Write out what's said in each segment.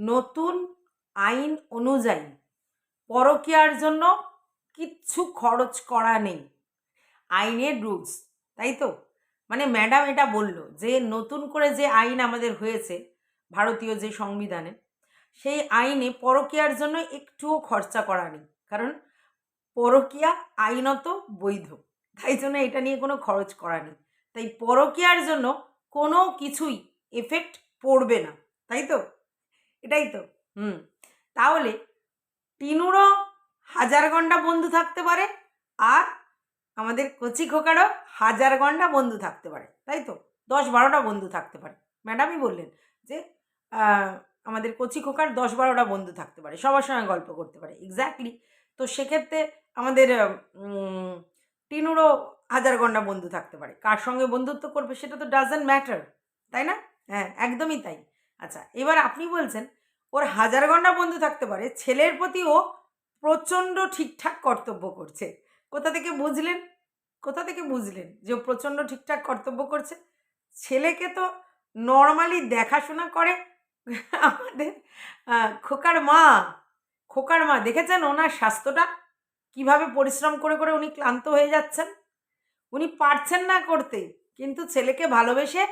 নতুন আইন অনুযায়ী পরকীয়ার জন্য কিচ্ছু খরচ করা নেই। আইনের রুলস তাই তো? মানে ম্যাডাম এটা বলল যে নতুন করে যে আইন আমাদের হয়েছে, ভারতীয় যে সংবিধানে, সেই আইনে পরকীয়ার জন্য একটুও খরচা করা নেই। কারণ পরকীয়া আইনত বৈধ, তাই জন্য এটা নিয়ে কোনো খরচ করা নেই। তাই পরকীয়ার জন্য কোনো কিছুই এফেক্ট পড়বে না, তাই তো? এটাই তো। হুম। তাহলে টিনুরও হাজার ঘণ্টা বন্ধু থাকতে পারে আর আমাদের কচি খোকারও হাজার ঘণ্টা বন্ধু থাকতে পারে, তাই তো? দশ বারোটা বন্ধু থাকতে পারে। ম্যাডামই বললেন যে আমাদের কচি খোকার দশ বারোটা বন্ধু থাকতে পারে, সবার সঙ্গে গল্প করতে পারে। এক্স্যাক্টলি তো সেক্ষেত্রে আমাদের টিনুরও হাজার ঘণ্টা বন্ধু থাকতে পারে। কার সঙ্গে বন্ধুত্ব করবে সেটা তো ডাজেন্ট ম্যাটার তাই না? হ্যাঁ একদমই তাই। আচ্ছা এবার আপনি বলছেন ওর হাজার ঘণ্টা বন্ধু থাকতে পারে। ছেলের প্রতি ও প্রচণ্ড ঠিকঠাক কর্তব্য করছে। কোথা থেকে বুঝলেন? কোথা থেকে বুঝলেন যে ও প্রচণ্ড ঠিকঠাক কর্তব্য করছে? ছেলেকে তো নর্মালি দেখাশোনা করে আমাদের খোকার মা। খোকার মা, দেখেছেন ওনার স্বাস্থ্যটা? কীভাবে পরিশ্রম করে করে উনি ক্লান্ত হয়ে যাচ্ছেন? উনি পারছেন না করতে, কিন্তু ছেলেকে ভালোবেসে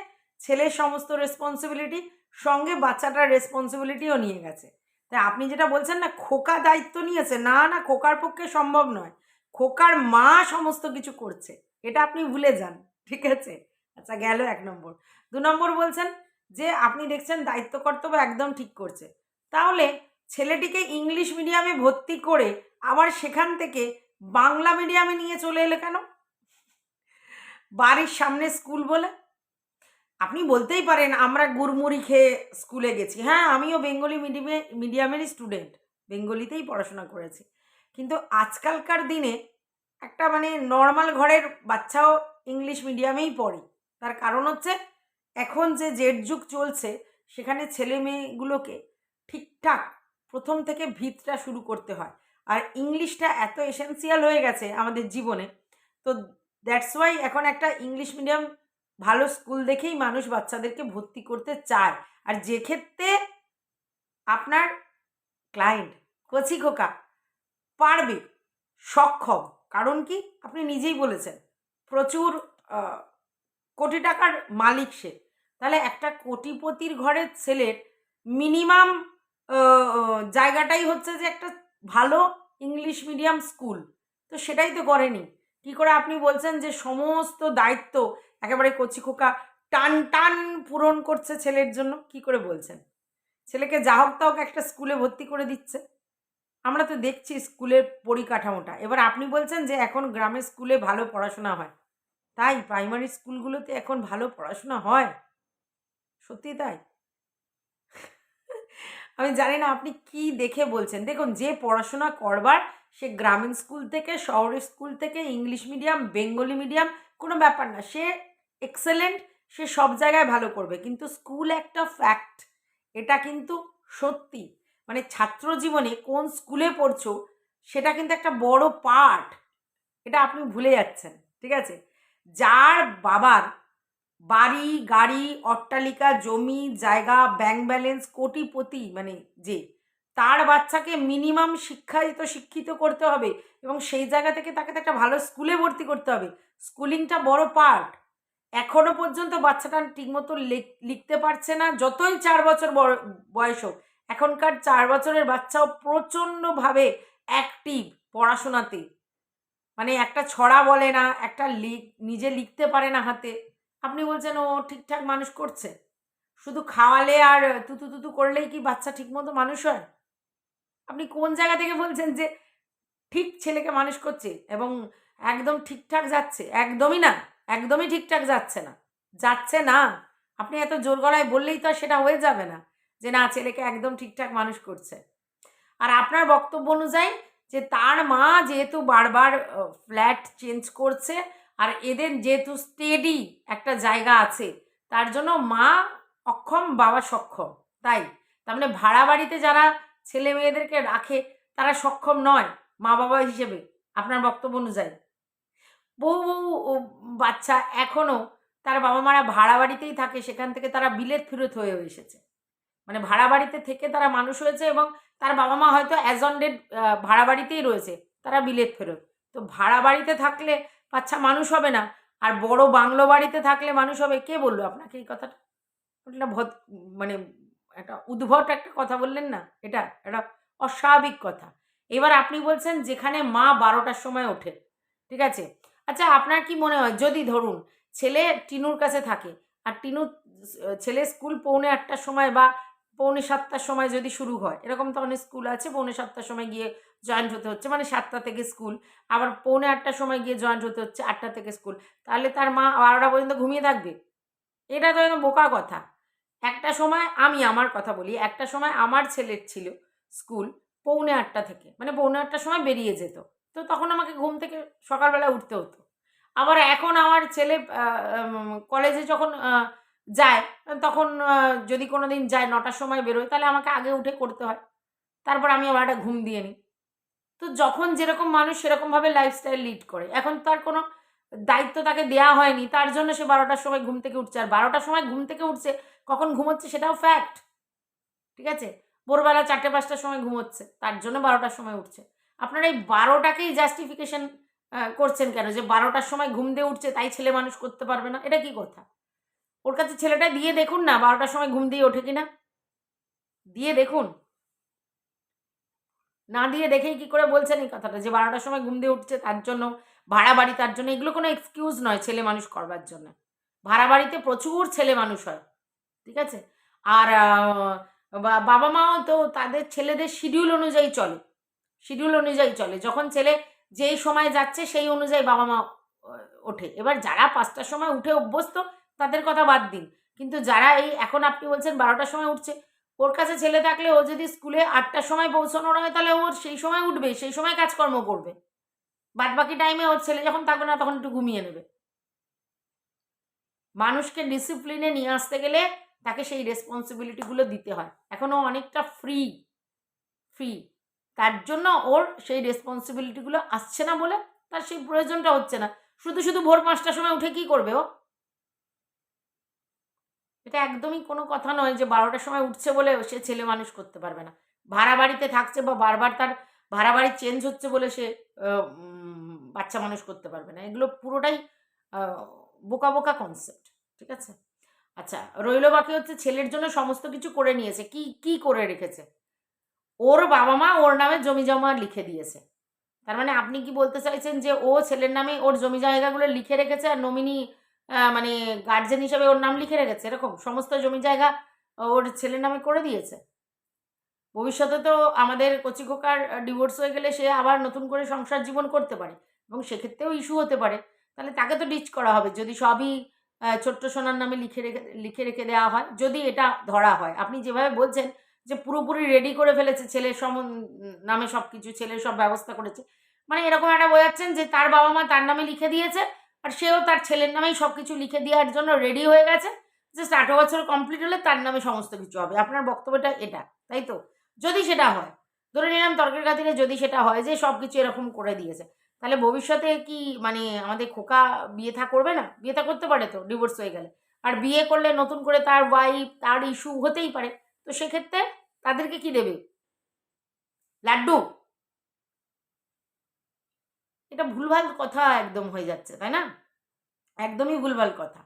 ছেলের সমস্ত রেসপন্সিবিলিটি সঙ্গে বাচ্চাটার রেসপন্সিবিলিটিও নিয়ে গেছে। তাই আপনি যেটা বলছেন না, খোকা দায়িত্ব নিয়েছে না না, খোকার পক্ষে সম্ভব নয়। খোকার মা সমস্ত কিছু করছে, এটা আপনি ভুলে যান, ঠিক আছে? আচ্ছা গেল এক নম্বর। দু নম্বর বলছেন যে, আপনি দেখছেন দায়িত্ব কর্তব্য একদম ঠিক করছে। তাহলে ছেলেটিকে ইংলিশ মিডিয়ামে ভর্তি করে আবার সেখান থেকে বাংলা মিডিয়ামে নিয়ে চলে এলে কেন? বাড়ির সামনে স্কুল বলে? আপনি বলতেই পারেন, আমরা গুড়মুড়ি খেয়ে স্কুলে গেছি। হ্যাঁ আমিও বেঙ্গলি মিডিয়ামে মিডিয়ামেরই স্টুডেন্ট বেঙ্গলিতেই পড়াশোনা করেছি। কিন্তু আজকালকার দিনে একটা মানে নর্মাল ঘরের বাচ্চাও ইংলিশ মিডিয়ামেই পড়ে। তার কারণ হচ্ছে, এখন যে জেড যুগ চলছে, সেখানে ছেলে মেয়েগুলোকে ঠিকঠাক প্রথম থেকে ভিতটা শুরু করতে হয়। আর ইংলিশটা এত এসেন্সিয়াল হয়ে গেছে আমাদের জীবনে। তো দ্যাটস ওয়াই এখন একটা ইংলিশ মিডিয়াম ভালো স্কুল দেখেই মানুষ বাচ্চাদেরকে ভর্তি করতে চায়। আর যে ক্ষেত্রে আপনার ক্লায়েন্ট, কচি খোকা, পারবে, সক্ষম, কারণ কি? আপনি নিজেই বলেছেন, প্রচুর কোটি টাকার মালিক সে। তাহলে একটা কোটিপতির ঘরের ছেলের মিনিমাম জায়গাটাই হচ্ছে যে একটা ভালো ইংলিশ মিডিয়াম স্কুল। তো সেটাই তো করেনি। কি করে আপনি বলছেন যে সমস্ত দায়িত্ব একেবারে কচি খোকা, টান টান পূরণ করছে ছেলের জন্য। কি করে বলছেন? ছেলেকে যা হোক তা হোক একটা স্কুলে ভর্তি করে দিচ্ছে। আমরা তো দেখছি স্কুলের পরিকাঠামোটা। এবার আপনি বলছেন যে এখন গ্রামের স্কুলে ভালো পড়াশোনা হয়। তাই প্রাইমারি স্কুলগুলোতে এখন ভালো পড়াশোনা হয়? সত্যি তাই? আমি জানি না আপনি কি দেখে বলছেন। দেখুন, যে পড়াশোনা করবার, সে গ্রামীণ স্কুল থেকে, শহরের স্কুল থেকে, ইংলিশ মিডিয়াম, বেঙ্গলি মিডিয়াম, কোনো ব্যাপার না। সে এক্সেলেন্ট সে সব জায়গায় ভালো করবে। কিন্তু স্কুল একটা ফ্যাক্ট এটা কিন্তু সত্যি। মানে ছাত্র জীবনে কোন স্কুলে পড়ছো, সেটা কিন্তু একটা বড় পার্ট এটা আপনি ভুলে যাচ্ছেন, ঠিক আছে? যার বাবার বাড়ি, গাড়ি, অট্টালিকা, জমি, জায়গা ব্যাংক ব্যালেন্স কোটিপতি মানে যে, তার বাচ্চাকে মিনিমাম শিক্ষায় তো শিক্ষিত করতে হবে এবং সেই জায়গা থেকে তাকে তো একটা ভালো স্কুলে ভর্তি করতে হবে। স্কুলিংটা বড় পার্ট এখনও পর্যন্ত বাচ্চাটা ঠিকমতো লেখ- লিখতে পারছে না, যতই চার বছর বয়স হোক, এখনকার চার বছরের বাচ্চাও প্রচণ্ডভাবে অ্যাক্টিভ পড়াশোনাতে। মানে একটা ছড়া বলে না, একটা লিখ, নিজে লিখতে পারে না হাতে। আপনি বলছেন, ও ঠিকঠাক মানুষ করছে? শুধু খাওয়ালে আর তুতু তুতু করলেই কি বাচ্চা ঠিকমতো মানুষ হয়? আপনি কোন জায়গা থেকে বলছেন যে ঠিক ছেলেকে মানুষ করছে এবং একদম ঠিকঠাক যাচ্ছে? একদমই না। একদমই ঠিকঠাক যাচ্ছে না। যাচ্ছে না। আপনি এত জোর গলায় বললেই তো সেটা হয়ে যাবে না যে না, ছেলেকে একদম ঠিকঠাক মানুষ করছে। আর আপনার বক্তব্য অনুযায়ী যে তার মা যেহেতু বারবার ফ্ল্যাট চেঞ্জ করছে আর এদের যেহেতু স্টেডি একটা জায়গা আছে, তার জন্য মা অক্ষম, বাবা সক্ষম। তাই? তার মানে ভাড়া বাড়িতে যারা ছেলে মেয়েদেরকে রাখে, তারা সক্ষম নয় মা বাবা হিসেবে। আপনার বক্তব্য অনুযায়ী। বহু বহু বাচ্চা এখনও তার বাবা মারা ভাড়া বাড়িতেই থাকে, সেখান থেকে তারা বিলেত ফেরত হয়ে এসেছে। মানে ভাড়া বাড়িতে থেকে তারা মানুষ হয়েছে এবং তার বাবা মা হয়তো অ্যাজন্ডেড ভাড়া বাড়িতেই রয়েছে, তারা বিলেত ফেরত। তো ভাড়া বাড়িতে থাকলে বাচ্চা মানুষ হবে না, আর বড় বাংলো বাড়িতে থাকলে মানুষ হবে, কে বলল আপনাকে এই কথাটা? ওটা ভদ মানে একটা উদ্ভট একটা কথা বললেন না, এটা একটা অস্বাভাবিক কথা। এবার আপনি বলছেন যেখানে মা বারোটার সময় ওঠে, ঠিক আছে? আচ্ছা আপনার কি মনে হয়? যদি ধরুন, ছেলে টিনুর কাছে থাকে, আর টিনু ছেলে স্কুল পৌনে আটটার সময় বা পৌনে সাতটার সময় যদি শুরু হয়, এরকম তো অনেক স্কুল আছে, পৌনে সাতটার সময় গিয়ে জয়েন্ট হতে হচ্ছে মানে সাতটা থেকে স্কুল, আবার পৌনে আটটার সময় গিয়ে জয়েন্ট হতে হচ্ছে, আটটা থেকে স্কুল, তাহলে তার মা বারোটা পর্যন্ত ঘুমিয়ে থাকবে? এটা তো একদম বোকা কথা। একটা সময় আমি আমার কথা বলি, একটা সময় আমার ছেলের ছিল স্কুল পৌনে আটটা থেকে মানে পৌনে আটটার সময় বেরিয়ে যেত। তো তখন আমাকে ঘুম থেকে সকালবেলা উঠতে হতো। আবার এখন আমার ছেলে কলেজে যখন যায়, তখন যদি কোনো দিন যায় নটার সময় বেরোয়, তাহলে আমাকে আগে উঠে করতে হয়। তারপর আমি আবার একটা ঘুম দিয়ে নিই। তো যখন যেরকম মানুষ সেরকমভাবে লাইফস্টাইল লিড করে। এখন তার কোনো দায়িত্ব তাকে দেওয়া হয়নি, তার জন্য সে বারোটার সময় ঘুম থেকে উঠছে। আর বারোটার সময় ঘুম থেকে উঠছে, কখন ঘুমোচ্ছে সেটাও ফ্যাক্ট ঠিক আছে? ভোরবেলা চারটে পাঁচটার সময় ঘুমোচ্ছে, তার জন্য বারোটার সময় উঠছে। আপনারা এই বারোটাকেই জাস্টিফিকেশন করছেন কেন? যে বারোটার সময় ঘুম দিয়ে উঠছে, তাই ছেলে মানুষ করতে পারবে না? এটা কি কথা? ওর কাছে ছেলেটা দিয়ে দেখুন না বারোটার সময় ঘুম দিয়ে ওঠে কিনা? দিয়ে দেখুন। না দিয়ে দেখেই কি করে বলছেন এই কথাটা? যে বারোটার সময় ঘুম দিয়ে উঠছে, তার জন্য ভাড়া বাড়ি, তার জন্য এগুলো কোনো এক্সকিউজ নয় ছেলে মানুষ করবার জন্য। ভাড়া বাড়িতে প্রচুর ছেলে মানুষ হয়, ঠিক আছে? আর বাবা মাও তো তাদের ছেলেদের শিডিউল অনুযায়ী চলে। শিডিউল অনুযায়ী চলে। যখন ছেলে যেই সময় যাচ্ছে, সেই অনুযায়ী বাবা মা ওঠে। এবার যারা পাঁচটার সময় উঠে অভ্যস্ত, তাদের কথা বাদ দিন। কিন্তু যারা এই, এখন আপনি বলছেন বারোটার সময় উঠছে, ওর কাছে ছেলে থাকলে ও যদি স্কুলে আটটার সময় পৌঁছানোর হয়, তাহলে ওর সেই সময় উঠবে, সেই সময় কাজকর্ম করবে। বাদ বাকি টাইমে ওর ছেলে যখন থাকবে না, তখন একটু ঘুমিয়ে নেবে। মানুষকে ডিসিপ্লিনে নিয়ে আসতে গেলে তাকে সেই রেসপন্সিবিলিটিগুলো দিতে হয়। এখনও অনেকটা ফ্রি ফ্রি তার জন্য ওর সেই রেসপন্সিবিলিটিগুলো আসছে না বলে তার সেই প্রয়োজনটা হচ্ছে না। শুধু শুধু ভোর পাঁচটার সময় উঠে কি করবে ও? এটা একদমই কোনো কথা নয় যে বারোটার সময় উঠছে বলে সে ছেলে মানুষ করতে পারবে না। ভাড়া বাড়িতে থাকছে বা বারবার তার ভাড়া বাড়ি চেঞ্জ হচ্ছে বলে সে বাচ্চা মানুষ করতে পারবে না। এগুলো পুরোটাই বোকা বোকা কনসেপ্ট ঠিক আছে? আচ্ছা রইল বাকি হচ্ছে ছেলের জন্য সমস্ত কিছু করে নিয়েছে। কি কি করে রেখেছে? ওর বাবা মা ওর নামে জমি জমা লিখে দিয়েছে। তার মানে আপনি কি বলতে চাইছেন যে ও ছেলের নামে ওর জমি জায়গাগুলো লিখে রেখেছে আর নমিনি মানে গার্জেন হিসেবে ওর নাম লিখে রেখেছে? এরকম সমস্ত জমি জায়গা ওর ছেলের নামে করে দিয়েছে। ভবিষ্যতে তো আমাদের কচিকোকার ডিভোর্স হয়ে গেলে সে আবার নতুন করে সংসার জীবন করতে পারে এবং সেক্ষেত্রেও ইস্যু হতে পারে। তাহলে তাকে তো ডিচ করা হবে। যদি সবই ছোট্ট সোনার নামে লিখে রেখে লিখে রেখে দেওয়া হয়, যদি এটা ধরা হয়। আপনি যেভাবে বলছেন যে পুরোপুরি রেডি করে ফেলেছে, ছেলের সম নামে সব কিছু ছেলের সব ব্যবস্থা করেছে। মানে এরকম একটা বোঝাচ্ছেন যে তার বাবা মা তার নামে লিখে দিয়েছে, আর সেও তার ছেলের নামেই সব কিছু লিখে দেওয়ার জন্য রেডি হয়ে গেছে। জাস্ট আঠেরো বছর কমপ্লিট হলে তার নামে সমস্ত কিছু হবে। আপনার বক্তব্যটা এটা, তাই তো? যদি সেটা হয়, ধরে নিলাম তর্কের খাতিরে যদি সেটা হয় যে সব কিছু এরকম করে দিয়েছে, তাহলে ভবিষ্যতে কি মানে আমাদের খোকা বিয়ে থা করবে না? বিয়ে থা করতে পারে তো ডিভোর্স হয়ে গেলে। আর বিয়ে করলে নতুন করে তার ওয়াইফ তার ইস্যু হতেই পারে। তো সেক্ষেত্রে তাদেরকে কি দেবে? লাড্ডু? এটা ভুলভাল কথা একদম হয়ে যাচ্ছে, তাই না? একদমই ভুলভাল কথা।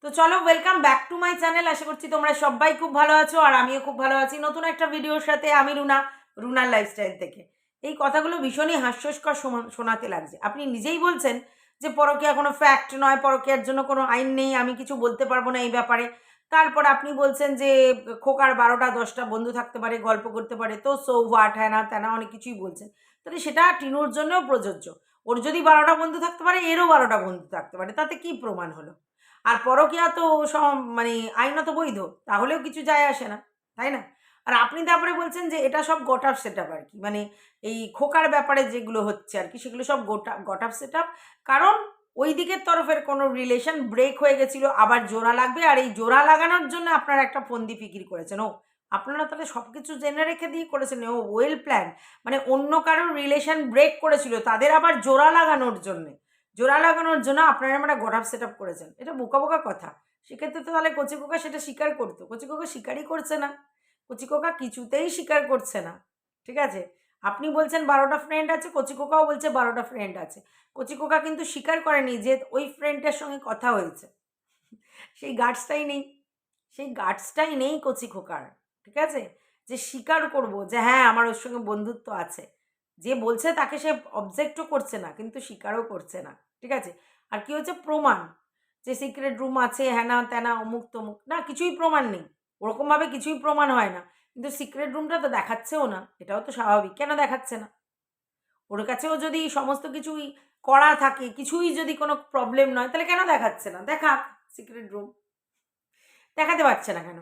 তো চলো welcome back to my channel আশা করছি তোমরা সবাই খুব ভালো আছো আর আমিও খুব ভালো আছি। নতুন একটা ভিডিওর সাথে আমি রুনা, রুনার লাইফস্টাইল থেকে। এই কথাগুলো ভীষণই হাস্যস্কর শোনা- শোনাতে লাগছে। আপনি নিজেই বলছেন যে পরকীয়া কোনো ফ্যাক্ট নয়, পরকীয়ার জন্য কোনো আইন নেই, আমি কিছু বলতে পারব না এই ব্যাপারে। তারপর আপনি বলছেন যে, খোকার বারোটা, দশটা বন্ধু থাকতে পারে, গল্প করতে পারে, তো সো হোয়াট হ্যানা ত্যানা অনেক কিছুই বলছেন। তাহলে সেটা টিনুর জন্যও প্রযোজ্য। ওর যদি বারোটা বন্ধু থাকতে পারে, এরও বারোটা বন্ধু থাকতে পারে, তাতে কি প্রমাণ হলো? আর পরকীয়া তো মানে আইনত বৈধ, তাহলেও কিছু যায় আসে না, তাই না? আর আপনি তারপরে বলছেন যে, এটা সব গটাপ সেট আপ আর কি মানে এই খোকার ব্যাপারে যেগুলো হচ্ছে আর কি, সেগুলো সব গোটা গটাপ সেট আপ কারণ ওই দিকের তরফের কোনো রিলেশন ব্রেক হয়ে গেছিল, আবার জোড়া লাগবে, আর এই জোড়া লাগানোর জন্য আপনারা একটা ফন্দি ফিকির করেছেন। ও, আপনারা তাহলে সব কিছু জেনে রেখে দিয়ে করেছেন, ও ওয়েল প্ল্যান মানে অন্য কারোর রিলেশন ব্রেক করেছিল, তাদের আবার জোড়া লাগানোর জন্যে। জোড়া লাগানোর জন্য আপনারা একটা গটাপ সেট আপ করেছেন। এটা বোকা বোকা কথা। সেক্ষেত্রে তো তাহলে কচি কোকা সেটা স্বীকার করতো। কচি কোকা স্বীকারই করছে না। কচিকোকা কিছুতেই স্বীকার করছে না। ঠিক আছে? আপনি বলছেন বারোটা ফ্রেন্ড আছে কচিকোকাও বলছে বারোটা ফ্রেন্ড আছে। কচিকোকা কিন্তু স্বীকার করেনি যে ওই ফ্রেন্ডটার সঙ্গে কথা হয়েছে। সেই গার্ডসটাই নেই। সেই গার্ডসটাই নেই কচিকোকার ঠিক আছে? যে স্বীকার করব যে হ্যাঁ আমার ওর সঙ্গে বন্ধুত্ব আছে। যে বলছে তাকে সে অবজেক্টও করছে না, কিন্তু স্বীকারও করছে না, ঠিক আছে? আর কি হচ্ছে প্রমাণ। যে সিক্রেট রুম আছে, হ্যানা ত্যানা অমুক তমুক না কিছুই প্রমাণ নেই। ওরকমভাবে কিছুই প্রমাণ হয় না। কিন্তু সিক্রেট রুমটা তো দেখাচ্ছেও না, এটাও তো স্বাভাবিক, কেন দেখাচ্ছে না? ওর কাছেও যদি সমস্ত কিছুই করা থাকে, কিছুই যদি কোনো প্রবলেম নয়, তাহলে কেন দেখাচ্ছে না? দেখাক সিক্রেট রুম দেখাতে পারছে না কেন?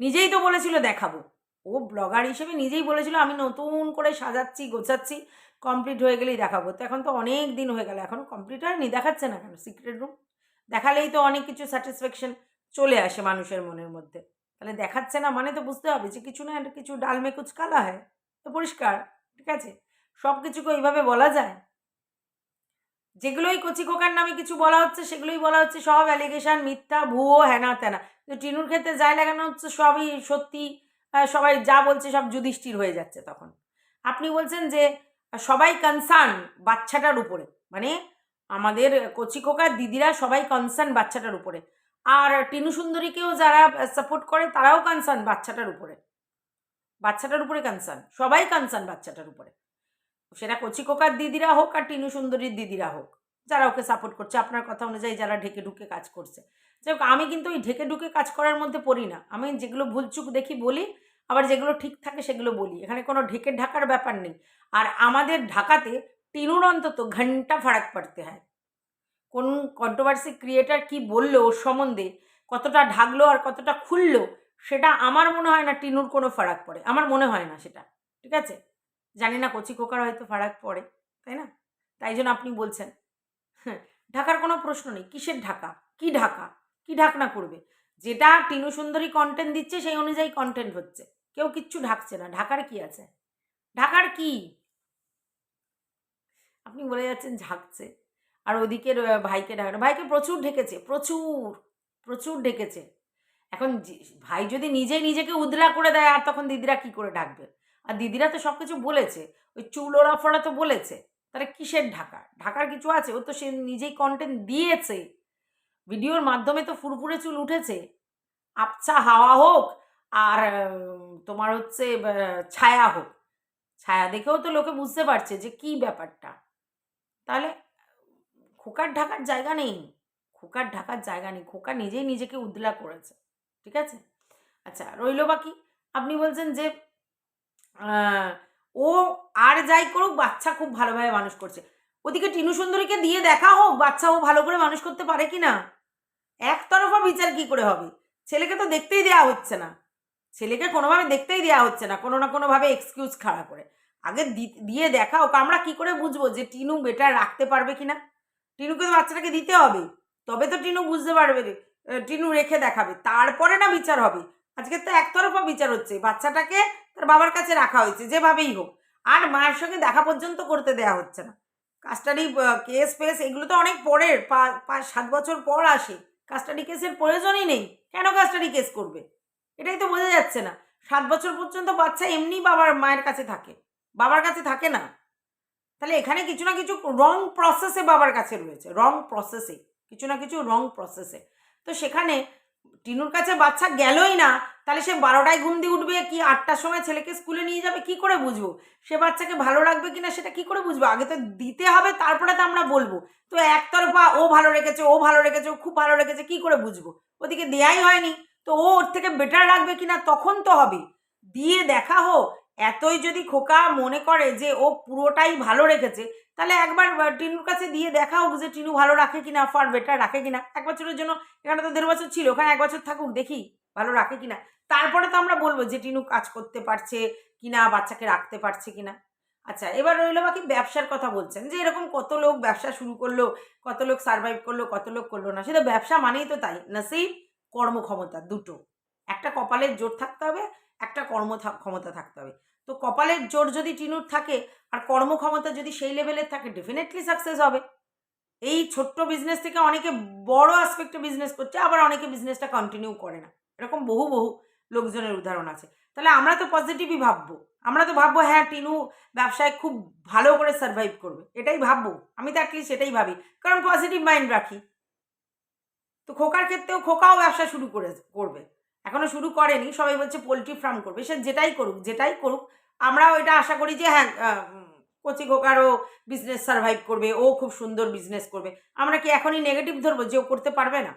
নিজেই তো বলেছিল দেখাবো। ও ব্লগার হিসেবে নিজেই বলেছিল, আমি নতুন করে সাজাচ্ছি, গোছাচ্ছি কমপ্লিট হয়ে গেলেই দেখাবো। তো এখন তো অনেক দিন হয়ে গেল, এখন কমপ্লিট হয়নি, দেখাচ্ছে না কেন? সিক্রেট রুম দেখালেই তো অনেক কিছু স্যাটিসফ্যাকশন চলে আসে মানুষের মনের মধ্যে। তাহলে দেখাচ্ছে না মানে তো বুঝতে হবে যে কিছু না, কিছু ডাল মে কুচ কালা হয়, তো পরিষ্কার, ঠিক আছে? সব কিছুকে ওইভাবে বলা যায়। যেগুলোই কচি কোকার নামে কিছু বলা হচ্ছে, সেগুলোই বলা হচ্ছে, সব অ্যালিগেশন মিথ্যা, ভুয়ো হ্যানা ত্যানা কিন্তু টিনুর ক্ষেত্রে যাই লাগানো হচ্ছে, সবই সত্যি সবাই যা বলছে সব যুধিষ্ঠির হয়ে যাচ্ছে তখন। আপনি বলছেন যে সবাই কনসার্ন বাচ্চাটার উপরে। মানে আমাদের কচি কোকার দিদিরা সবাই কনসার্ন বাচ্চাটার উপরে। আর টিনু সুন্দরীকেও যারা সাপোর্ট করে, তারাও কনসার্ন বাচ্চাটার উপরে। বাচ্চাটার উপরে কনসার্ন সবাই কনসার্ন বাচ্চাটার উপরে। সেটা কচি কোকার দিদিরা হোক আর টিনু সুন্দরীর দিদিরা হোক, যারা ওকে সাপোর্ট করছে। আপনার কথা অনুযায়ী যারা ঢেকে ঢুকে কাজ করছে। যাই হোক, আমি কিন্তু ওই ঢেকে ঢুকে কাজ করার মধ্যে পড়ি না। আমি যেগুলো ভুলচুক দেখি বলি, আবার যেগুলো ঠিক থাকে সেগুলো বলি। এখানে কোনো ঢেকে ঢাকার ব্যাপার নেই। আর আমাদের ঢাকাতে টিনুর অন্তত ঘণ্টা ফারাক পড়তে হয়। কোন কন্ট্রোভার্সি ক্রিয়েটার কি বলল ওর সম্বন্ধে, কতটা ঢাকলো আর কতটা খুললো, সেটা আমার মনে হয় না টিনুর কোনো ফারাক পড়ে। আমার মনে হয় না সেটা, ঠিক আছে? জানি না কচি কোকার হয়তো ফারাক পড়ে, তাই না? তাই জন্য আপনি বলছেন। হ্যাঁ ঢাকার কোনো প্রশ্ন নেই, কিসের ঢাকা? কি ঢাকা? কি ঢাকনা করবে? যেটা টিনু সুন্দরী কন্টেন্ট দিচ্ছে, সেই অনুযায়ী কন্টেন্ট হচ্ছে। কেউ কিচ্ছু ঢাকছে না, ঢাকার কি আছে? ঢাকার কি? আপনি বলে যাচ্ছেন ঝাঁকছে। আর ওদিকের আহ, ভাইকে ঢাকানো ভাইকে প্রচুর ঢেকেছে প্রচুর প্রচুর ঢেকেছে এখন ভাই যদি নিজে নিজেকে উদলা করে দেয় আর তখন দিদিরা কি করে ডাকবে? আর দিদিরা তো সব কিছু বলেছে ওই চুল ওরা ফোড়া তো বলেছে তাহলে কিসের ঢাকা? ঢাকার কিছু আছে ও তো সে নিজেই কন্টেন্ট দিয়েছে। ভিডিওর মাধ্যমে তো ফুরফুরে চুল উঠেছে। আবছা হাওয়া হোক আর তোমার হচ্ছে ছায়া হোক। ছায়া দেখেও তো লোকে বুঝতে পারছে যে কি ব্যাপারটা। তাহলে খোকার ঢাকার জায়গা নেই। খোকার ঢাকার জায়গা নেই। খোকা নিজেই নিজেকে উদলা করেছে। ঠিক আছে? আচ্ছা রইল বাকি। আপনি বলছেন যে ও আর যাই করুক, বাচ্চা খুব ভালোভাবে মানুষ করছে। ওদিকে টিনু সুন্দরীকে দিয়ে দেখা হোক, বাচ্চা ও ভালো করে মানুষ করতে পারে কি না? একতরফা বিচার কি করে হবে? ছেলেকে তো দেখতেই দেওয়া হচ্ছে না। ছেলেকে কোনোভাবে দেখতেই দেওয়া হচ্ছে না, কোনো না কোনোভাবে এক্সকিউজ খাড়া করে। আগে দিয়ে দেখা হোক আমরা কি করে বুঝব যে টিনু বেটার রাখতে পারবে কি না? টিনুকে তো বাচ্চাটাকে দিতে হবে। তবে তো টিনু বুঝতে পারবে টিনু রেখে দেখাবে। তারপরে না বিচার হবে। আজকে তো একতরফা বিচার হচ্ছে। বাচ্চাটাকে তার বাবার কাছে রাখা হয়েছে, যেভাবেই হোক। আর মায়ের সঙ্গে দেখা পর্যন্ত করতে দেয়া হচ্ছে না। কাস্টাডি কেস ফেস এগুলো তো অনেক পরের পাঁচ সাত বছর পর আসে। কাস্টাডি কেসের প্রয়োজনই নেই। কেন কাস্টাডি কেস করবে? এটাই তো বোঝা যাচ্ছে না। সাত বছর পর্যন্ত বাচ্চা এমনি বাবার মায়ের কাছে থাকে। বাবার কাছে থাকে না। তাহলে এখানে কিছু না কিছু রং প্রসেসে বাবার কাছে রয়েছে। রং প্রসেসে কিছু না কিছু রং প্রসেসে তো সেখানে টিনুর কাছে বাচ্চা গেলই না, তাহলে সে বারোটায় ঘুম দিয়ে উঠবে কি আটটার সময় ছেলেকে স্কুলে নিয়ে যাবে? কি করে বুঝব? সে বাচ্চাকে ভালো রাখবে কিনা সেটা কি করে বুঝব? আগে তো দিতে হবে, তারপরে তো আমরা বলব। তো একতরফা ও ভালো রেখেছে, ও ভালো রেখেছে, ও খুব ভালো রেখেছে, কি করে বুঝব? ওদিকে দেয়াই হয়নি। তো ও ওর থেকে বেটার রাখবে কিনা? তখন তো হবে দিয়ে দেখা হোক এতই যদি খোকা মনে করে যে ও পুরোটাই ভালো রেখেছে, তাহলে একবার টিনুর কাছে দিয়ে দেখা হোক যে টিনু ভালো রাখে কিনা ফার বেটার রাখে কিনা। এক বছরের জন্য, এখানে তো দেড় বছর ছিল, ওখানে এক বছর থাকুক, দেখি ভালো রাখে কিনা। তারপরে তো আমরা বলব যে টিনু কাজ করতে পারছে কিনা, বাচ্চাকে রাখতে পারছে কিনা। আচ্ছা এবার রইল বাকি ব্যবসার কথা বলছেন, যে এরকম কত লোক ব্যবসা শুরু করল, কত লোক সার্ভাইভ করল, কত লোক করল না সেটা ব্যবসা মানেই তো তাই না সেই কর্মক্ষমতা দুটো। একটা কপালের জোর থাকতে হবে একটা কর্ম ক্ষমতা থাকতে হবে। তো কপালের জোর যদি টিনুর থাকে আর কর্মক্ষমতা যদি সেই লেভেলের থাকে ডেফিনেটলি সাকসেস হবে। এই ছোট্ট বিজনেস থেকে অনেকে বড় আসপেক্টে বিজনেস করছে, আবার অনেকে বিজনেসটা কন্টিনিউ করে না। এরকম বহু বহু লোকজনের উদাহরণ আছে। তাহলে আমরা তো পজিটিভই ভাববো। আমরা তো ভাববো হ্যাঁ টিনু ব্যবসায় খুব ভালো করে সার্ভাইভ করবে। এটাই ভাববো। আমি তো অ্যাটলিস্ট সেটাই ভাবি। কারণ পজিটিভ মাইন্ড রাখি। তো খোকার ক্ষেত্রেও খোকাও ব্যবসা শুরু করে করবে। এখনও শুরু করেনি সবাই বলছে পোলট্রি ফার্ম করবে। সে যেটাই করুক যেটাই করুক আমরাও এটা আশা করি যে হ্যাঁ কচি খোকারও বিজনেস সার্ভাইভ করবে ও খুব সুন্দর বিজনেস করবে। আমরা কি এখনই নেগেটিভ ধরবো যে ও করতে পারবে না?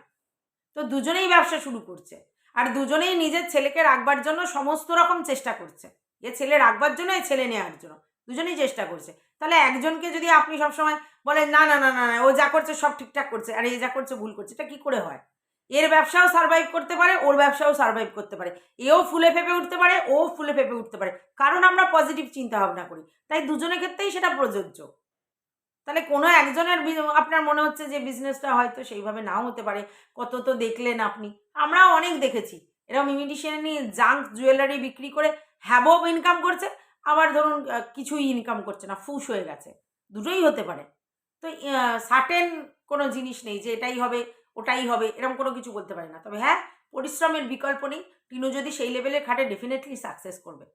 তো দুজনেই ব্যবসা শুরু করছে আর দুজনেই নিজের ছেলেকে রাখবার জন্য সমস্ত রকম চেষ্টা করছে। এ ছেলে রাখবার জন্য এ ছেলে নেওয়ার জন্য দুজনেই চেষ্টা করছে। তাহলে একজনকে যদি আপনি সবসময় বলেন না না না না না, ও যা করছে সব ঠিকঠাক করছে আর এই যা করছে ভুল করছে এটা কী করে হয়? এর ব্যবসাও সার্ভাইভ করতে পারে, ওর ব্যবসাও সার্ভাইভ করতে পারে। এও ফুলে ফেপে উঠতে পারে, ও ফুলে ফেপে উঠতে পারে। কারণ আমরা পজিটিভ চিন্তা ভাবনা করি। তাই দুজনের ক্ষেত্রেই সেটা প্রযোজ্য। তাহলে কোনো একজনের আপনার মনে হচ্ছে যে বিজনেসটা হয়তো সেইভাবে নাও হতে পারে, কত তো দেখলেন আপনি। আমরাও অনেক দেখেছি। এরকম ইমিডিশিয়ানি জাঙ্ক জুয়েলারি বিক্রি করে হ্যাবও ইনকাম করছে, আবার ধরুন কিছুই ইনকাম করছে না, ফুস হয়ে গেছে। দুটোই হতে পারে। তো সার্টেন কোনো জিনিস নেই যে এটাই হবে ওটাই হবে, এরকম কোনো কিছু বলতে পারি না। তবে হ্যাঁ পরিশ্রমের বিকল্প নেই। টিনু যদি সেই লেভেলে খাটে ডেফিনেটলি সাকসেস করবে।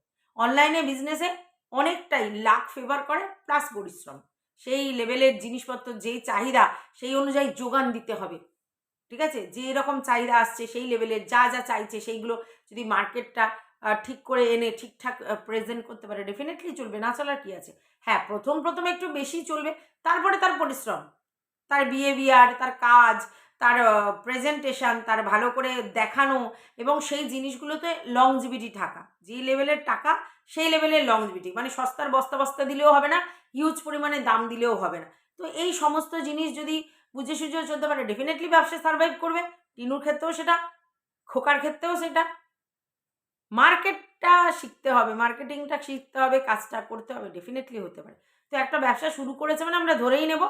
অনলাইনে বিজনেসে অনেকটাই লাখ ফেভার করে প্লাস পরিশ্রম। সেই লেভেলের জিনিসপত্র, যেই চাহিদা, সেই অনুযায়ী যোগান দিতে হবে। ঠিক আছে? যে এরকম চাহিদা আসছে, সেই লেভেলের যা যা চাইছে, সেইগুলো যদি মার্কেটটা ঠিক করে এনে, ঠিকঠাক প্রেজেন্ট করতে পারে ডেফিনেটলি চলবে। না চলার কি আছে? হ্যাঁ প্রথম প্রথম একটু বেশি চলবে, তারপরে তার পরিশ্রম। তার বিহেভিয়ার তার কাজ তার প্রেজেন্টেশন তার ভালো করে দেখানো এবং সেই জিনিসগুলোতে লংজিভিটি থাকা। যেই লেভেলের টাকা, সেই লেভেলের লংজিভিটি মানে সস্তার বস্তা বস্তা দিলেও হবে না হিউজ পরিমাণে দাম দিলেও হবে না। তো এই সমস্ত জিনিস যদি বুঝে সুঝে চলতে পারে ডেফিনেটলি ব্যবসা সার্ভাইভ করবে। টিনুর ক্ষেত্রেও সেটা, খোকার ক্ষেত্রেও সেটা। মার্কেটটা শিখতে হবে মার্কেটিংটা শিখতে হবে, কাজটা করতে হবে ডেফিনেটলি হতে পারে। তো একটা ব্যবসা শুরু করেছে মানে আমরা ধরেই নেব,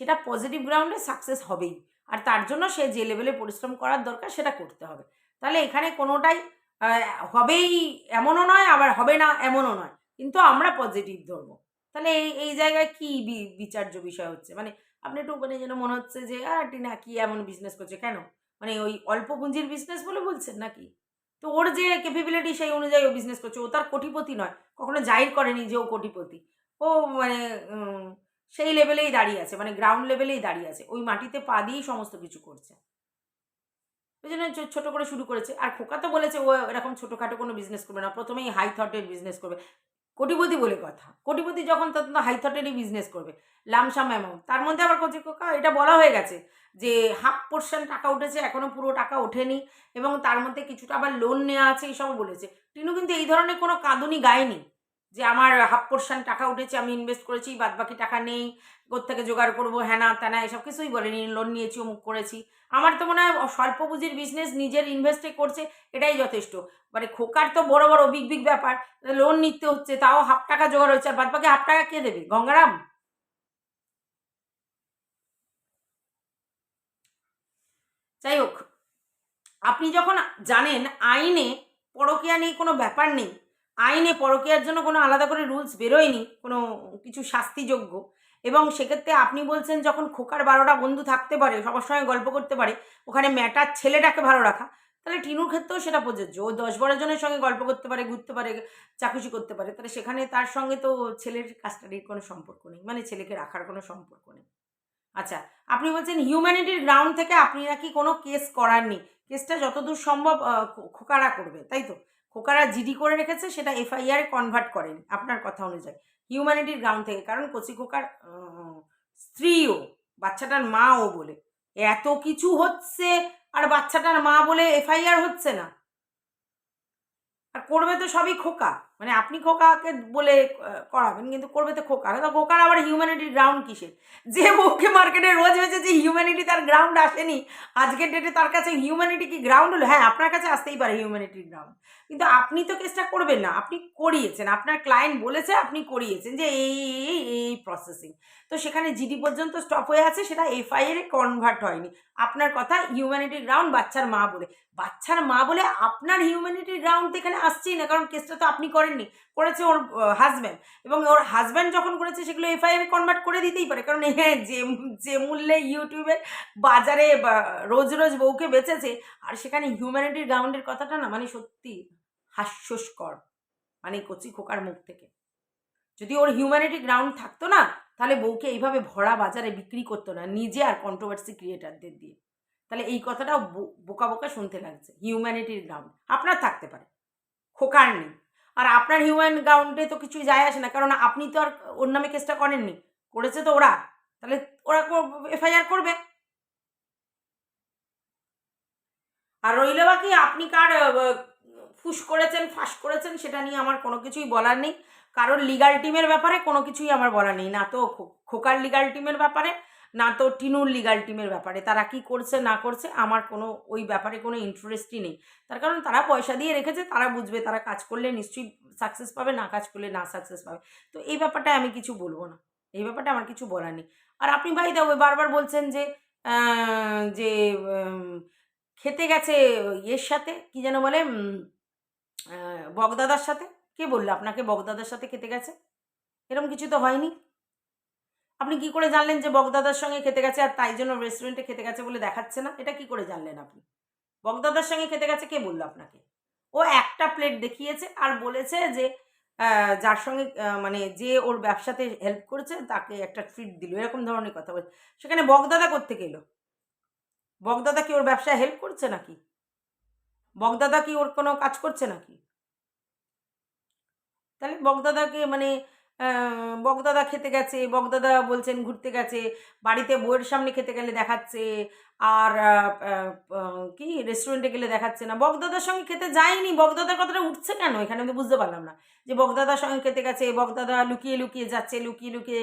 সেটা পজিটিভ গ্রাউন্ডে সাকসেস হবেই। আর তার জন্য সে যে লেভেলে পরিশ্রম করার দরকার সেটা করতে হবে। তাহলে এখানে কোনোটাই হবেই এমনও নয়, আবার হবে না এমনও নয়। কিন্তু আমরা পজিটিভ ধরবো। তাহলে এই এই জায়গায় কি বিচার্য বিষয় হচ্ছে? মানে আপনি একটু মানে যেন মনে হচ্ছে যে, আহ টিনা কি এমন বিজনেস করছে? কেন? মানে ওই অল্প পুঁজির বিজনেস বলে বলছেন নাকি? তো ওর যে ক্যাপেবিলিটি সেই অনুযায়ী ও বিজনেস করছে। ও তার কোটিপতি নয়। কখনো জাহির করেনি যে ও কোটিপতি। ও মানে সেই লেভেলেই দাঁড়িয়ে আছে মানে গ্রাউন্ড লেভেলেই দাঁড়িয়ে আছে। ওই মাটিতে পা দিয়েই সমস্ত কিছু করছে। ওই জন্য ছোট করে শুরু করেছে। আর খোকা তো বলেছে, ও এরকম ছোটোখাটো কোনো বিজনেস করবে না। প্রথমেই হাই থটের বিজনেস করবে। কোটিপতি বলে কথা। কোটিপতি যখন তখন হাই থটেরই বিজনেস করবে লামসাম অ্যামাউন্ট তার মধ্যে আবার কচি কোকা এটা বলা হয়ে গেছে যে হাফ পোর্শন টাকা উঠেছে এখনও পুরো টাকা ওঠেনি। এবং তার মধ্যে কিছুটা আবার লোন নেওয়া আছে এইসব বলেছে। টিনু কিন্তু এই ধরনের কোনো কাঁদুনি গায়নি। যে আমার হাফ পোর্শন টাকা উঠেছে, আমি ইনভেস্ট করেছি বাদ বাকি টাকা নেই থেকে জোগাড় করব হ্যানা ত্যানা এসব কিছুই বলেনি লোন নিয়েছি, অমুক করেছি। আমার তো মনে হয় স্বল্প পুঁজির বিজনেস নিজের ইনভেস্টে করছে, এটাই যথেষ্ট। মানে খোকার তো বড় বড় বিগ বিগ ব্যাপার লোন নিতে হচ্ছে, তাও হাফ টাকা জোগাড় হচ্ছে, আর বাদ বাকি হাফ টাকা কে দেবে? গঙ্গারাম? যাই হোক, আপনি যখন জানেন আইনে পরকীয়া নিয়ে কোনো ব্যাপার নেই আইনে পরকীয়ার জন্য কোনো আলাদা করে রুলস বেরোয়নি, কোনো কিছু শাস্তিযোগ্য। এবং সেক্ষেত্রে আপনি বলছেন যখন খোকার বারোটা বন্ধু থাকতে পারে, সবার সঙ্গে গল্প করতে পারে, ওখানে ম্যাটার ছেলেটাকে ভালো রাখা, তাহলে টিনুর ক্ষেত্রেও সেটা প্রযোজ্য। ও দশ বারো জনের সঙ্গে গল্প করতে পারে, ঘুরতে পারে, চাকুচি করতে পারে, তাহলে সেখানে তার সঙ্গে তো ছেলের কাস্টাডির কোনো সম্পর্ক নেই মানে ছেলেকে রাখার কোনো সম্পর্ক নেই। আচ্ছা আপনি বলছেন হিউম্যানিটির গ্রাউন্ড থেকে আপনি নাকি কোনো কেস করার করাননি কেসটা যতদূর সম্ভব খোকারা করবে, তাই তো? খোকারা জিডি করে রেখেছে, সেটা এফআইআর কনভার্ট করেন, আপনার কথা অনুযায়ী। হিউম্যানিটির গ্রাউন্ড থেকে, কারণ কচি খোকার স্ত্রীও, বাচ্চাটার মাও বলে। এত কিছু হচ্ছে, আর বাচ্চাটার মা বলে এফআইআর হচ্ছে না। আর করবে তো সবই খোকা। মানে আপনি খোকাকে বলে করাবেন, কিন্তু করবে তো খোকা। তো খোকার আবার হিউম্যানিটির গ্রাউন্ড কিসের? যে বউকে মার্কেটে রোজ হয়েছে বেঁচেছে হিউম্যানিটি তার গ্রাউন্ড আসেনি। আজকের ডেটে তার কাছে হিউম্যানিটি কি গ্রাউন্ড হলো? হ্যাঁ আপনার কাছে আসতেই পারে হিউম্যানিটির গ্রাউন্ড কিন্তু আপনি তো কেসটা করবেন না, আপনি করিয়েছেন। আপনার ক্লায়েন্ট বলেছে আপনি করিয়েছেন যে এই এই এই প্রসেসিং তো সেখানে জিডি পর্যন্ত স্টপ হয়ে আছে, সেটা এফআইআর এ কনভার্ট হয়নি। আপনার কথা হিউম্যানিটি গ্রাউন্ড বাচ্চার মা বলে। বাচ্চার মা বলে আপনার হিউম্যানিটি গ্রাউন্ড এখানে আসছেই না, কারণ কেসটা তো আপনি করেননি। করেছে ওর হাজব্যান্ড এবং ওর হাজব্যান্ড যখন করেছে, সেগুলো এফআইআর কনভার্ট করে দিতেই পারে। কারণ হ্যাঁ যে যে মূল্যে ইউটিউবে বাজারে রোজ রোজ বউকে বেচেছে, আর সেখানে হিউম্যানিটির গ্রাউন্ডের কথাটা না মানে সত্যি হাস্যস্কর। মানে কচি খোকার মুখ থেকে। যদি ওর হিউম্যানিটি গ্রাউন্ড থাকতো না, তাহলে বউকে এইভাবে ভরা বাজারে বিক্রি করতো না, নিজে আর কন্ট্রোভার্সি ক্রিয়েটারদের দিয়ে। তাহলে এই কথাটাও বোকা বোকা শুনতে লাগছে হিউম্যানিটির গ্রাউন্ড আপনার থাকতে পারে। খোকার নেই। আর আপনার হিউম্যান গ্রাউন্ডে তো কিছুই যায় আসে না, কারণ আপনি তো আর ওর নামে কেসটা করেননি। করেছে তো ওরা। তাহলে ওরা এফআইআর করবে। আর রইল বাকি আপনি কার ফুস করেছেন ফাঁস করেছেন, সেটা নিয়ে আমার কোনো কিছুই বলার নেই। কারণ লিগাল টিমের ব্যাপারে কোনো কিছুই আমার বলার নেই। না তো খোকার লিগাল টিমের ব্যাপারে না তো টিনুর লিগাল টিমের ব্যাপারে। তারা কি করছে, না করছে, আমার কোনো ওই ব্যাপারে কোনো ইন্টারেস্টই নেই। তার কারণ তারা পয়সা দিয়ে রেখেছে, তারা বুঝবে, তারা কাজ করলে নিশ্চয়ই সাকসেস পাবে, না কাজ করলে না সাকসেস পাবে। তো এই ব্যাপারটা আমি কিছু বলব না। এই ব্যাপারটা আমার কিছু বলার নেই। আর আপনি ভাই দাও বারবার বলছেন যে যে খেতে গেছে ইয়ের সাথে, কি যেন বলে বগদাদার সাথে? কে বলল আপনাকে বগদাদার সাথে খেতে গেছে? এরকম কিছু তো হয়নি? আপনি কি করে জানলেন যে বগদাদার সঙ্গে খেতে গেছে আর তাই জন্য রেস্টুরেন্টে খেতে গেছে বলে দেখাচ্ছে না? এটা কি করে জানলেন আপনি? বগদাদার সঙ্গে খেতে গেছে, কে বলল আপনাকে? ও একটা প্লেট দেখিয়েছে আর বলেছে যে যার সঙ্গে মানে যে ওর ব্যবসাতে হেল্প করেছে তাকে একটা ট্রিট দিল। এরকম ধরনের কথা বলছে সেখানে বগদাদা করতে গেলো বগদাদা কি ওর ব্যবসায় হেল্প করছে নাকি? বগদাদা কি ওর কোনো কাজ করছে নাকি? তাহলে বগদাদাকে মানে বগদাদা খেতে গেছে বগদাদা বলছেন ঘুরতে গেছে, বাড়িতে বইয়ের সামনে খেতে গেলে দেখাচ্ছে, আর কি রেস্টুরেন্টে গেলে দেখাচ্ছে না। বগদাদার সঙ্গে খেতে যায়নি বগদাদার কথাটা উঠছে কেন? এখানে আমি বুঝতে পারলাম না। যে বগদাদার সঙ্গে খেতে গেছে বগদাদা লুকিয়ে লুকিয়ে যাচ্ছে, লুকিয়ে লুকিয়ে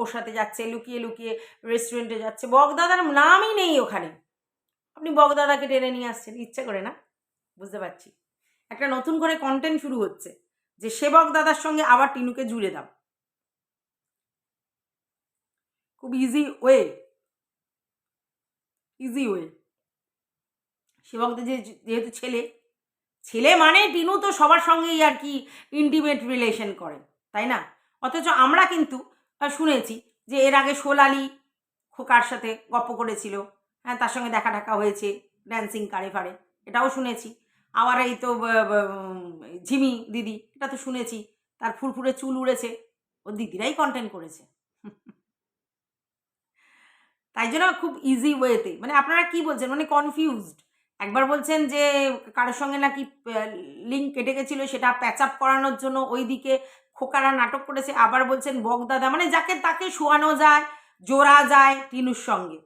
ওর সাথে যাচ্ছে, লুকিয়ে লুকিয়ে রেস্টুরেন্টে যাচ্ছে। বগদাদার নামই নেই ওখানে। আপনি বগদাদাকে টেনে নিয়ে আসছেন, ইচ্ছে করে না? বুঝতে পারছি। একটা নতুন করে কন্টেন্ট শুরু হচ্ছে। যে সেবক দাদার সঙ্গে আবার টিনুকে জুড়ে দাও। খুব ইজি ওয়ে ইজি ওয়ে সেবক যে যেহেতু ছেলে ছেলে মানে টিনু তো সবার সঙ্গেই আর কি ইন্টিমেট রিলেশন করে, তাই না? অথচ আমরা কিন্তু শুনেছি যে এর আগে সোলালি খোকার সাথে গপ্প করেছিল হ্যাঁ তার সঙ্গে দেখা টাকা হয়েছে ড্যান্সিং কারে ফারে এটাও শুনেছি। আবার এই তো ঝিমি দিদি, এটা তো শুনেছি। তার ফুরফুরে চুল উড়েছে। ও দিদিরাই কন্টেন্ট করেছে। তাই জন্য খুব ইজি ওয়েতে মানে আপনারা কি বলছেন? মানে কনফিউজড একবার বলছেন যে কারোর সঙ্গে নাকি লিঙ্ক কেটে গেছিল, সেটা প্যাচ আপ করানোর জন্য ওইদিকে খোকারা নাটক করেছে। আবার বলছেন বগদাদা মানে যাকে তাকে শোয়ানো যায়, জোড়া যায় টিনুর সঙ্গে।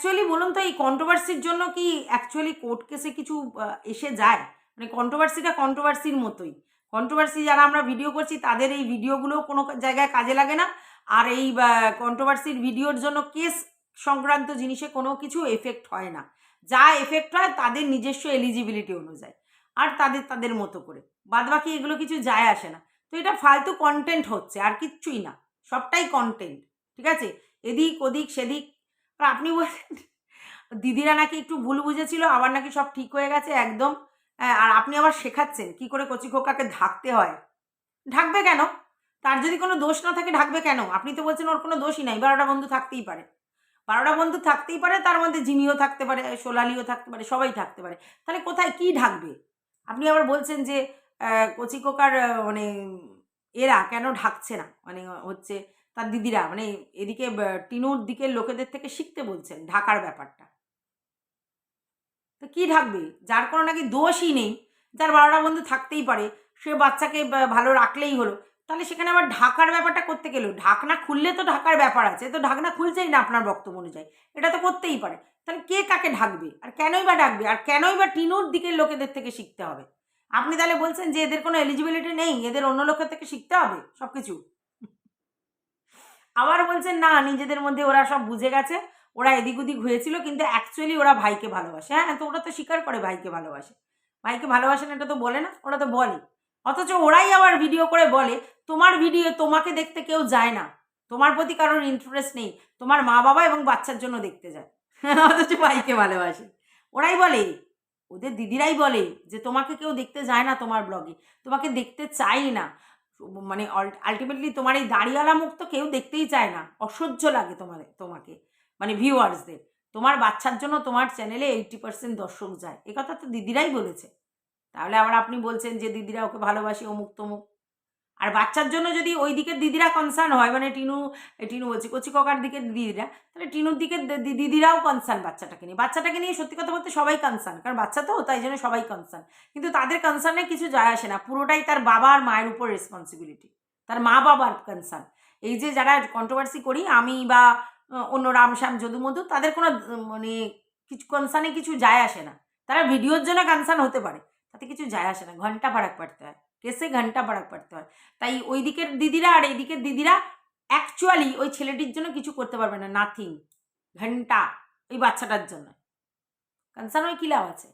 অ্যাকচুয়ালি বলুন তো, এই কন্ট্রোভার্সির জন্য কি অ্যাকচুয়ালি কোর্ট কেসে কিছু এসে যায়? মানে কন্ট্রোভার্সিটা কন্ট্রোভার্সির মতোই। কন্ট্রোভার্সি যারা আমরা ভিডিও করছি, তাদের এই ভিডিওগুলোও কোনো জায়গায় কাজে লাগে না। আর এই কন্ট্রোভার্সির ভিডিওর জন্য কেস সংক্রান্ত জিনিসে কোনো কিছু এফেক্ট হয় না। যা এফেক্ট হয়, তাদের নিজস্ব এলিজিবিলিটি অনুযায়ী। আর তাদের তাদের মতো করে। বাদবাকি এগুলো কিছু যায় আসে না। তো এটা ফালতু কন্টেন্ট হচ্ছে, আর কিচ্ছুই না। সবটাই কন্টেন্ট ঠিক আছে? এদিক ওদিক, সেদিক আর আপনি বলছেন দিদিরা নাকি একটু ভুল বুঝেছিল আবার নাকি সব ঠিক হয়ে গেছে একদম। আর আপনি আবার শেখাচ্ছেন কি করে কচি খোকাকে ঢাকতে হয়। ঢাকবে কেন? তার যদি কোনো দোষ না থাকে ঢাকবে কেন? আপনি তো বলছেন ওর কোনো দোষই নাই, বারোটা বন্ধু থাকতেই পারে। বারোটা বন্ধু থাকতেই পারে, তার মধ্যে জিমিও থাকতে পারে, সোলালিও থাকতে পারে, সবাই থাকতে পারে। তাহলে কোথায় কি ঢাকবে? আপনি আবার বলছেন যে কচি কোকার মানে এরা কেন ঢাকছে না? মানে হচ্ছে তার দিদিরা মানে এদিকে টিনুর দিকের লোকেদের থেকে শিখতে বলছেন ঢাকার ব্যাপারটা। তো কি ঢাকবে? যার কোনো নাকি দোষই নেই। যার বারোটা বন্ধু থাকতেই পারে। সে বাচ্চাকে ভালো রাখলেই হলো। তাহলে সেখানে আবার ঢাকার ব্যাপারটা করতে গেলো? ঢাকনা খুললে তো ঢাকার ব্যাপার আছে। তো ঢাকনা খুলছেই না আপনার বক্তব্য অনুযায়ী। এটা তো করতেই পারে। তাহলে কে কাকে ঢাকবে? আর কেনই বা ডাকবে আর কেনই বা টিনুর দিকের লোকেদের থেকে শিখতে হবে? আপনি তাহলে বলছেন যে এদের কোনো এলিজিবিলিটি নেই? এদের অন্য লোকের থেকে শিখতে হবে সব কিছু আবার বলছেন না, নিজেদের মধ্যে ওরা সব বুঝে গেছে। ওরা এদিক ওদিক হয়েছিল, কিন্তু অ্যাকচুয়ালি ওরা ভাইকে ভালোবাসে। হ্যাঁ তো ওরা তো স্বীকার করে ভাইকে ভালোবাসে। ভাইকে ভালোবাসে না, এটা তো বলে না, ওরা তো বলে। অথচ ওরাই আবার ভিডিও করে বলে, তোমার ভিডিও তোমাকে দেখতে কেউ যায় না। তোমার প্রতি কারোর ইন্টারেস্ট নেই। তোমার মা বাবা এবং বাচ্চার জন্য দেখতে যায়। অথচ ভাইকে ভালোবাসে। ওরাই বলে, ওদের দিদিরাই বলে যে, তোমাকে কেউ দেখতে যায় না তোমার ব্লগে তোমাকে দেখতে চাই না। মানে আলটিমেটলি তোমার এই দাড়িওয়ালা মুখ তো কেউ দেখতেই চায় না। অসহ্য লাগে তোমার, তোমাকে মানে ভিউয়ার্সদের তোমার বাচ্চার জন্য তোমার চ্যানেলে এইটটি পার্সেন্ট দর্শক যায়। এ কথা তো দিদিরাই বলেছে। তাহলে আবার আপনি বলছেন যে, দিদিরা ওকে ভালোবাসি অমুক তমুক আর বাচ্চার জন্য যদি ওই দিকের দিদিরা কনসার্ন হয় মানে টিনু টিনু বলছি কচি ককার দিকের দিদিরা, তাহলে টিনুর দিকের দিদিরাও কনসার্ন বাচ্চাটাকে নিয়ে। বাচ্চাটাকে নিয়ে সত্যি কথা বলতে সবাই কনসার্ন কারণ বাচ্চা তো, তাই জন্য সবাই কনসার্ন কিন্তু তাদের কনসার্নে কিছু যায় আসে না, পুরোটাই তার বাবা আর মায়ের উপর রেসপন্সিবিলিটি তার মা বাবার কনসার্ন এই যে যারা কন্ট্রোভার্সি করি, আমি বা অন্য রামশ্যাম যদু মধু তাদের কোনো মানে কিছু কনসার্নে কিছু যায় আসে না। তারা ভিডিওর জন্য কনসার্ন হতে পারে, তাতে কিছু যায় আসে না, ঘণ্টা ফারাক পাড়তে হয়। কেসে ঘণ্টা ফারাক পাড়তে হয়। তাই ওই দিকের দিদিরা আর এই দিকের দিদিরা অ্যাকচুয়ালি ওই ছেলেটির জন্য কিছু করতে পারবে না নাথিং ঘণ্টা ওই বাচ্চাটার জন্য। কনসার্ন ওই কী লাভ আছে?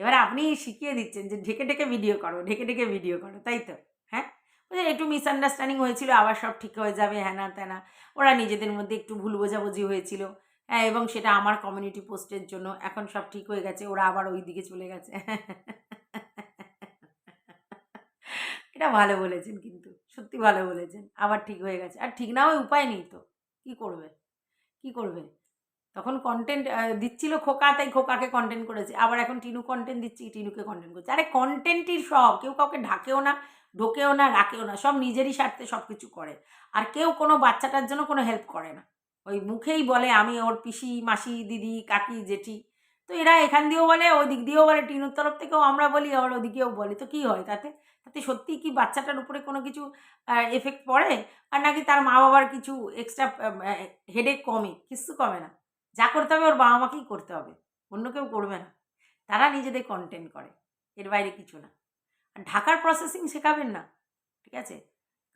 এবার আপনি শিখিয়ে দিচ্ছেন যে ঢেকে ঢেকে ভিডিও করো, ঢেকে ঢেকে ভিডিও করো, তাই তো? হ্যাঁ? ওই একটু মিসআন্ডারস্ট্যান্ডিং হয়েছিল, আবার সব ঠিক হয়ে যাবে হ্যানা ত্যানা। ওরা নিজেদের মধ্যে একটু ভুল বোঝাবুঝি হয়েছিল। হ্যাঁ এবং সেটা আমার কমিউনিটি পোস্টের জন্য। এখন সব ঠিক হয়ে গেছে, ওরা আবার ওই দিকে চলে গেছে। এটা ভালো বলেছেন কিন্তু, সত্যি ভালো বলেছেন। আবার ঠিক হয়ে গেছে। আর ঠিক না হয় উপায় নেই তো। কি করবে? কি করবে? তখন কন্টেন্ট দিচ্ছিল খোকা, তাই খোকাকে কন্টেন্ট করেছে। আবার এখন টিনু কন্টেন্ট দিচ্ছি, টিনুকে কন্টেন্ট করছে। আরে কন্টেন্টই সব। কেউ কাউকে ঢাকেও না, ঢোকেও না, রাখেও না। সব নিজেরই স্বার্থে সব কিছু করে। আর কেউ কোনো বাচ্চাটার জন্য কোনো হেল্প করে না। ওই মুখেই বলে, আমি ওর পিসি, মাসি, দিদি, কাকি, জেঠি। তো এরা এখান দিয়েও বলে ওই দিক দিয়েও বলে, টিনুর তরফ থেকেও আমরা বলি, আবার ওদিকেও বলে। তো কী হয় তাতে? তাতে সত্যিই কি বাচ্চাটার উপরে কোনো কিছু এফেক্ট পড়ে? আর নাকি তার মা বাবার কিছু এক্সট্রা হেডেক কমে? কিছু কমে না। যা করতে হবে ওর বাবা মাকেই করতে হবে। অন্য কেউ করবে না। তারা নিজেদের কন্টেন্ট করে। এর বাইরে কিছু না। আর ঢাকার প্রসেসিং শেখাবেন না। ঠিক আছে?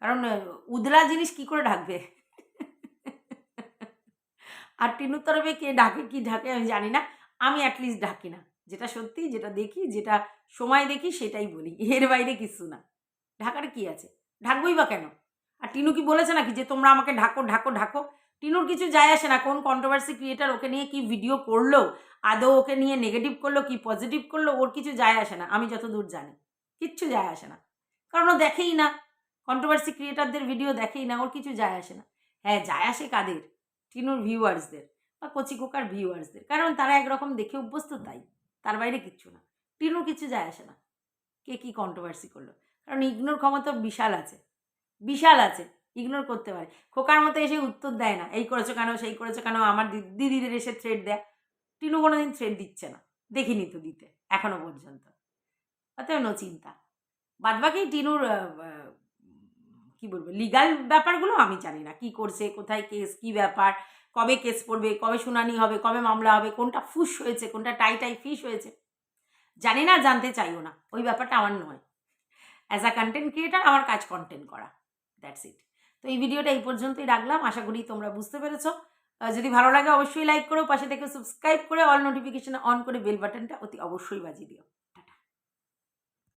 কারণ উদলা জিনিস কি করে ঢাকবে? আর টিনুর তরফে কে ঢাকে, কি ঢাকে আমি জানি না। আমি অ্যাটলিস্ট ঢাকি না। যেটা সত্যি, যেটা দেখি, যেটা সময় দেখি, সেটাই বলি। এর বাইরে কিছু না। ঢাকার কি আছে? ঢাকবই বা কেন? আর টিনু কি বলেছে নাকি যে, তোমরা আমাকে ঢাকো ঢাকো ঢাকো টিনুর কিছু যায় আসে না। কোন কন্ট্রোভার্সি ক্রিয়েটার ওকে নিয়ে কি ভিডিও করল? আদৌ ওকে নিয়ে নেগেটিভ করল, কি পজিটিভ করল? ওর কিছু যায় আসে না। আমি যতদূর জানি। কিচ্ছু যায় আসে না। কারণ ও দেখেই না। কন্ট্রোভার্সি ক্রিয়েটারদের ভিডিও দেখেই না। ওর কিছু যায় আসে না। হ্যাঁ যায় আসে কাদের? টিনুর ভিউয়ার্সদের বা কচি কোকার ভিউয়ার্সদের কারণ তারা একরকম দেখে অভ্যস্ত তাই তার বাইরে কিচ্ছু না। টিনুর কিছু যায় আসে না। কে কী কন্ট্রোভার্সি করল? কারণ ইগনোর ক্ষমতা বিশাল আছে। বিশাল আছে। ইগনোর করতে পারে। খোকার মতো এসে উত্তর দেয় না এই করেছ কেন? সেই করেছ কেন? আমার দিদিদের এসে থ্রেড দেয়। টিনু কোনো দিন থ্রেড দিচ্ছে না। দেখিনি তো দিতে এখনও পর্যন্ত। অতএব নো চিন্তা। বাদবাকি টিনুর আহ, আহ, কি বলব লিগাল ব্যাপারগুলো আমি জানি না। কি করছে কোথায় কেস কি ব্যাপার? কবে কেস পড়বে, কবে শুনানি হবে, কবে মামলা হবে, কোনটা ফুস হয়েছে, কোনটা টাই টাই ফিস হয়েছে, জানি না, জানতে চাইও না। ওই ব্যাপারটা আমার নয়। অ্যাজ আ কন্টেন্ট ক্রিয়েটার আমার কাজ কন্টেন্ট করা। দ্যাটস ইট তো এই ভিডিওটা এই পর্যন্তই রাখলাম। আশা করি তোমরা বুঝতে পেরেছ। যদি ভালো লাগে, অবশ্যই লাইক করো, পাশে থেকে সাবস্ক্রাইব করে অল নোটিফিকেশন অন করে বেল বাটনটা অতি অবশ্যই বাজিয়ে দিও।